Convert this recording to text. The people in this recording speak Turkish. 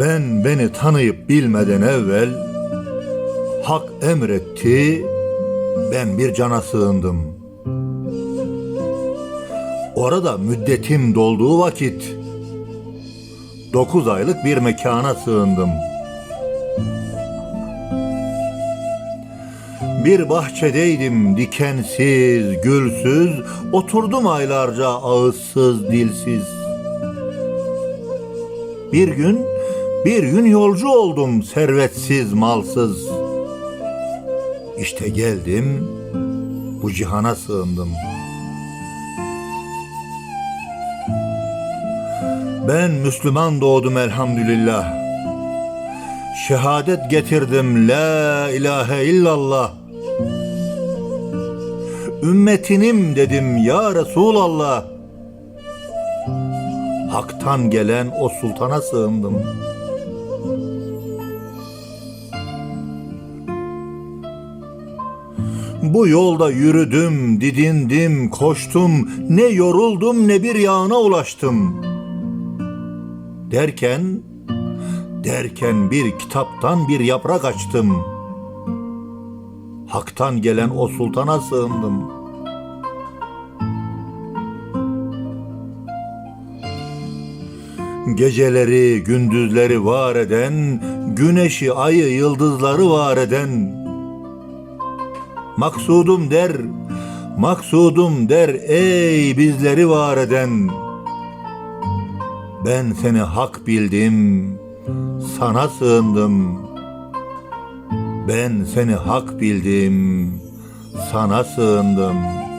Ben beni tanıyıp bilmeden evvel hak emretti, ben bir cana sığındım. Orada müddetim dolduğu vakit dokuz aylık bir mekana sığındım. Bir bahçedeydim dikensiz, gülsüz, oturdum aylarca ağızsız, dilsiz. Bir gün, bir gün yolcu oldum servetsiz, malsız. İşte geldim, bu cihana sığındım. Ben Müslüman doğdum elhamdülillah. Şehadet getirdim la ilahe illallah. Ümmetinim dedim ya Resulallah. Hak'tan gelen o sultana sığındım. Bu yolda yürüdüm, didindim, koştum, ne yoruldum ne bir yağına ulaştım. Derken, derken bir kitaptan bir yaprak açtım. Hak'tan gelen o sultana sığındım. Geceleri, gündüzleri var eden, güneşi, ayı, yıldızları var eden, Maksudum der, maksudum der ey bizleri var eden. Ben seni hak bildim, sana sığındım. Ben seni hak bildim, sana sığındım.''